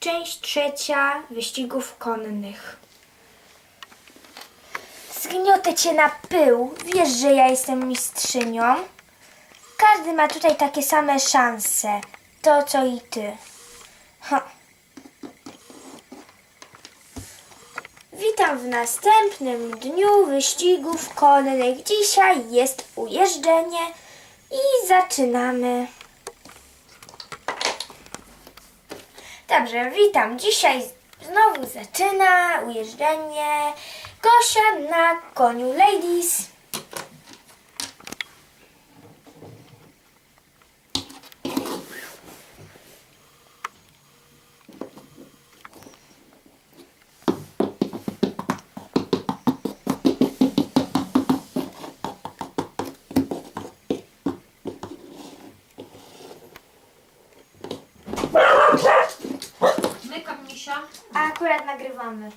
Część trzecia wyścigów konnych. Zgniotę cię na pył. Wiesz, że ja jestem mistrzynią. Każdy ma tutaj takie same szanse. To, co i ty. Ha. Witam w następnym dniu wyścigów konnych. Dzisiaj jest ujeżdżenie i zaczynamy. Dobrze, witam. Dzisiaj znowu zaczyna ujeżdżenie Gosia na koniu Ladies. Mykam misia. A akurat nagrywamy.